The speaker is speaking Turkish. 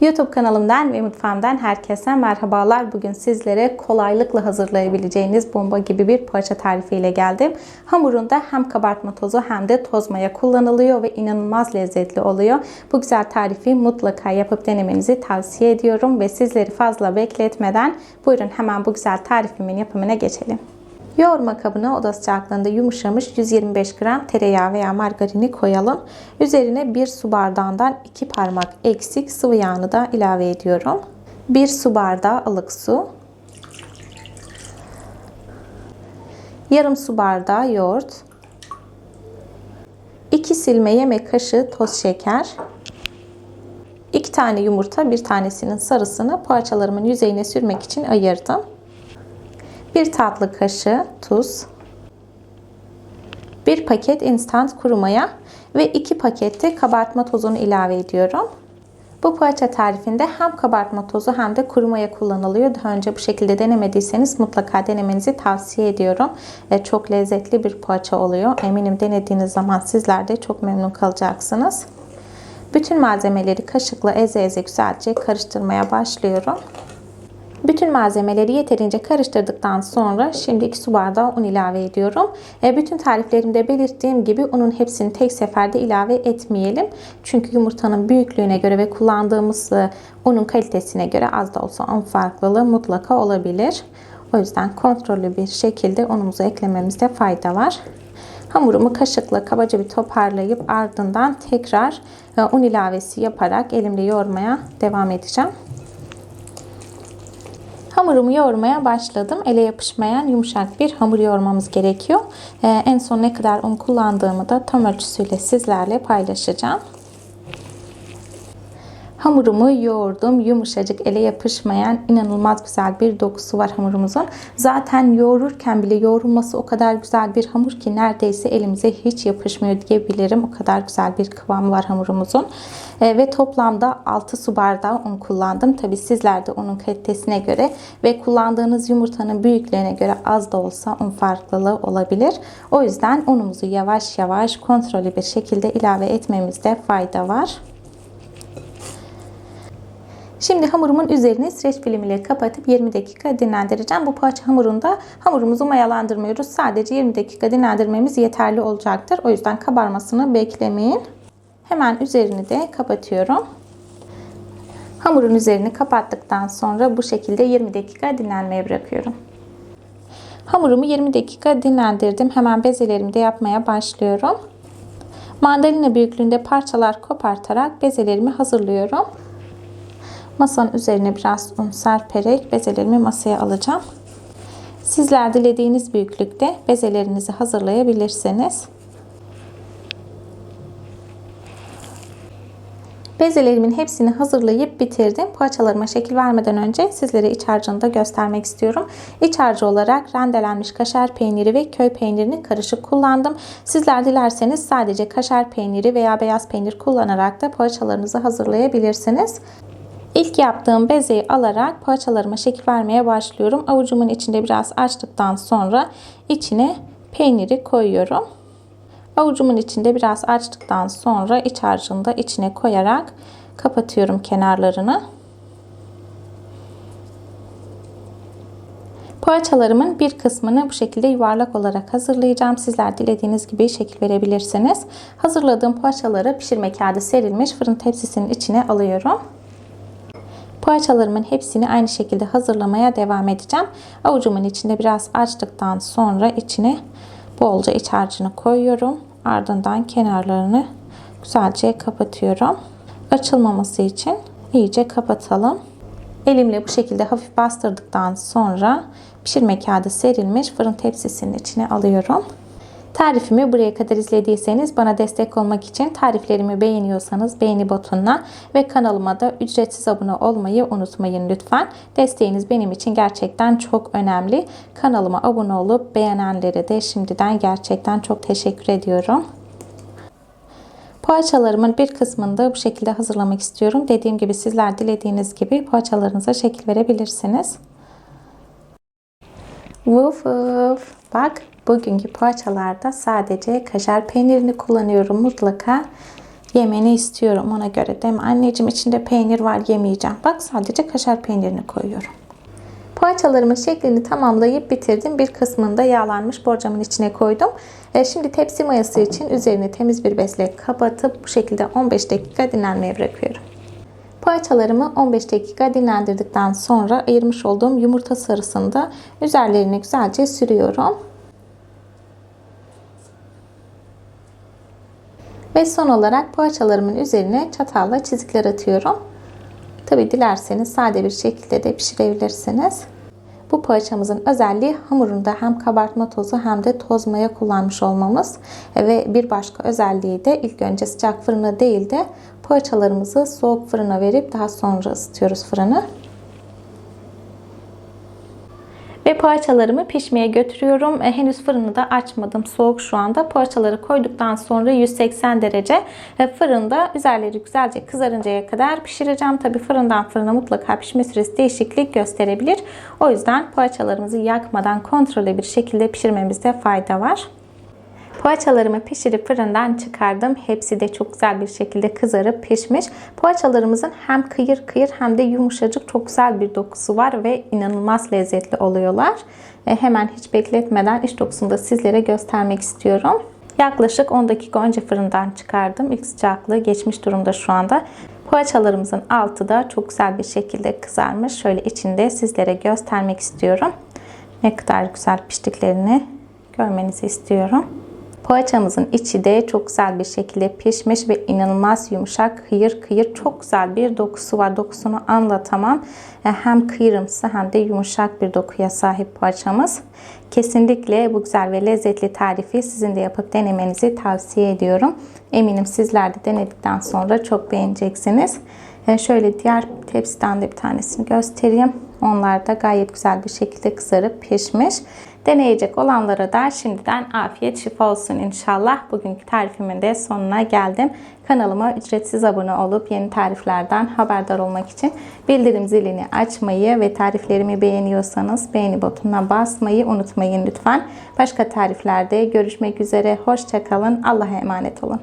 YouTube kanalımdan ve mutfağımdan herkese merhabalar. Bugün sizlere kolaylıkla hazırlayabileceğiniz bomba gibi bir poğaça tarifiyle geldim. Hamurunda hem kabartma tozu hem de toz maya kullanılıyor ve inanılmaz lezzetli oluyor. Bu güzel tarifi mutlaka yapıp denemenizi tavsiye ediyorum ve sizleri fazla bekletmeden buyurun hemen bu güzel tarifimin yapımına geçelim. Yoğurma kabına oda sıcaklığında yumuşamış 125 gram tereyağı veya margarini koyalım. Üzerine 1 su bardağından 2 parmak eksik sıvı yağını da ilave ediyorum. 1 su bardağı ılık su. Yarım su bardağı yoğurt. 2 silme yemek kaşığı toz şeker. 2 tane yumurta, bir tanesinin sarısını poğaçalarımın yüzeyine sürmek için ayırdım. 1 tatlı kaşığı tuz, 1 paket instant kuru maya ve 2 pakette kabartma tozunu ilave ediyorum. Bu poğaça tarifinde hem kabartma tozu hem de kuru maya kullanılıyor. Daha önce bu şekilde denemediyseniz mutlaka denemenizi tavsiye ediyorum. E, çok lezzetli bir poğaça oluyor. Eminim denediğiniz zaman sizler de çok memnun kalacaksınız. Bütün malzemeleri kaşıkla eze eze güzelce karıştırmaya başlıyorum. Bütün malzemeleri yeterince karıştırdıktan sonra şimdi 2 su bardağı un ilave ediyorum. E, bütün tariflerimde belirttiğim gibi unun hepsini tek seferde ilave etmeyelim. Çünkü yumurtanın büyüklüğüne göre ve kullandığımız e, unun kalitesine göre az da olsa un farklılığı mutlaka olabilir. O yüzden kontrollü bir şekilde unumuzu eklememizde fayda var. Hamurumu kaşıkla kabaca bir toparlayıp ardından tekrar e, un ilavesi yaparak elimle yoğurmaya devam edeceğim. Hamurumu yoğurmaya başladım. Ele yapışmayan yumuşak bir hamur yoğurmamız gerekiyor. Ee, en son ne kadar un kullandığımı da tam ölçüsüyle sizlerle paylaşacağım. Hamurumu yoğurdum. Yumuşacık ele yapışmayan inanılmaz güzel bir dokusu var hamurumuzun. Zaten yoğururken bile yoğrulması o kadar güzel bir hamur ki neredeyse elimize hiç yapışmıyor diyebilirim. O kadar güzel bir kıvamı var hamurumuzun. E, ve toplamda 6 su bardağı un kullandım. Tabi sizler de unun kalitesine göre ve kullandığınız yumurtanın büyüklüğüne göre az da olsa un farklılığı olabilir. O yüzden unumuzu yavaş yavaş kontrollü bir şekilde ilave etmemizde fayda var. Şimdi hamurumun üzerini streç film ile kapatıp 20 dakika dinlendireceğim. Bu poğaça hamurunda hamurumuzu mayalandırmıyoruz. Sadece 20 dakika dinlendirmemiz yeterli olacaktır. O yüzden kabarmasını beklemeyin. Hemen üzerini de kapatıyorum. Hamurun üzerini kapattıktan sonra bu şekilde 20 dakika dinlenmeye bırakıyorum. Hamurumu 20 dakika dinlendirdim. Hemen bezelerimi de yapmaya başlıyorum. Mandalina büyüklüğünde parçalar kopartarak bezelerimi hazırlıyorum. Masanın üzerine biraz un serperek bezelerimi masaya alacağım. Sizler dilediğiniz büyüklükte bezelerinizi hazırlayabilirsiniz. Bezelerimin hepsini hazırlayıp bitirdim. Poğaçalarıma şekil vermeden önce sizlere iç harcını da göstermek istiyorum. İç harcı olarak rendelenmiş kaşar peyniri ve köy peynirini karışık kullandım. Sizler dilerseniz sadece kaşar peyniri veya beyaz peynir kullanarak da poğaçalarınızı hazırlayabilirsiniz. İlk yaptığım bezeyi alarak poğaçalarıma şekil vermeye başlıyorum. Avucumun içinde biraz açtıktan sonra içine peyniri koyuyorum. Avucumun içinde biraz açtıktan sonra iç harcını da içine koyarak kapatıyorum kenarlarını. Poğaçalarımın bir kısmını bu şekilde yuvarlak olarak hazırlayacağım. Sizler dilediğiniz gibi şekil verebilirsiniz. Hazırladığım poğaçaları pişirme kağıdı serilmiş fırın tepsisinin içine alıyorum. Poğaçalarımın hepsini aynı şekilde hazırlamaya devam edeceğim. Avucumun içinde biraz açtıktan sonra içine bolca iç harcını koyuyorum. Ardından kenarlarını güzelce kapatıyorum. Açılmaması için iyice kapatalım. Elimle bu şekilde hafif bastırdıktan sonra pişirme kağıdı serilmiş fırın tepsisinin içine alıyorum. Tarifimi buraya kadar izlediyseniz bana destek olmak için tariflerimi beğeniyorsanız beğeni butonuna ve kanalıma da ücretsiz abone olmayı unutmayın lütfen. Desteğiniz benim için gerçekten çok önemli. Kanalıma abone olup beğenenlere de şimdiden gerçekten çok teşekkür ediyorum. Poğaçalarımın bir kısmını da bu şekilde hazırlamak istiyorum. Dediğim gibi sizler dilediğiniz gibi poğaçalarınıza şekil verebilirsiniz. Vuf vuf. Bak Bugünkü poğaçalarda sadece kaşar peynirini kullanıyorum. Mutlaka Yemeni istiyorum ona göre değil mi? Anneciğim içinde peynir var yemeyeceğim. Bak sadece kaşar peynirini koyuyorum. Poğaçalarımın şeklini tamamlayıp bitirdim. Bir kısmını da yağlanmış borcamın içine koydum. E, şimdi tepsi mayası için üzerini temiz bir bezle kapatıp bu şekilde 15 dakika dinlenmeye bırakıyorum. Poğaçalarımı 15 dakika dinlendirdikten sonra ayırmış olduğum yumurta sarısını da üzerlerine güzelce sürüyorum. Ve son olarak poğaçalarımın üzerine çatalla çizikler atıyorum. Tabi dilerseniz sade bir şekilde de pişirebilirsiniz. Bu poğaçamızın özelliği hamurunda hem kabartma tozu hem de toz maya kullanmış olmamız. Ve bir başka özelliği de ilk önce sıcak fırına değil de poğaçalarımızı soğuk fırına verip daha sonra ısıtıyoruz fırını. Ve poğaçalarımı pişmeye götürüyorum. E, henüz fırını da açmadım. Soğuk şu anda. Poğaçaları koyduktan sonra 180 derece e, fırında üzerleri güzelce kızarıncaya kadar pişireceğim. Tabi fırından fırına mutlaka pişme süresi değişiklik gösterebilir. O yüzden poğaçalarımızı yakmadan kontrollü bir şekilde pişirmemizde fayda var. Poğaçalarımı pişirip fırından çıkardım. Hepsi de çok güzel bir şekilde kızarıp pişmiş. Poğaçalarımızın hem kıyır kıyır hem de yumuşacık çok güzel bir dokusu var ve inanılmaz lezzetli oluyorlar. E, hemen hiç bekletmeden iç dokusunu da sizlere göstermek istiyorum. Yaklaşık 10 dakika önce fırından çıkardım. İlk sıcaklığı geçmiş durumda şu anda. Poğaçalarımızın altı da çok güzel bir şekilde kızarmış. Şöyle içinde sizlere göstermek istiyorum. Ne kadar güzel piştiklerini görmenizi istiyorum. Poğaçamızın içi de çok güzel bir şekilde pişmiş ve inanılmaz yumuşak, kıyır kıyır çok güzel bir dokusu var. Dokusunu anlatamam. E, hem kıyırımsı hem de yumuşak bir dokuya sahip poğaçamız. Kesinlikle bu güzel ve lezzetli tarifi sizin de yapıp denemenizi tavsiye ediyorum. Eminim sizler de denedikten sonra çok beğeneceksiniz. E, şöyle diğer tepsiden de bir tanesini göstereyim. Onlar da gayet güzel bir şekilde kızarıp pişmiş. Deneyecek olanlara da şimdiden afiyet şifa olsun inşallah. Bugünkü tarifimin de sonuna geldim. Kanalıma ücretsiz abone olup yeni tariflerden haberdar olmak için bildirim zilini açmayı ve tariflerimi beğeniyorsanız beğeni butonuna basmayı unutmayın lütfen. Başka tariflerde görüşmek üzere. Hoşçakalın. Allah'a emanet olun.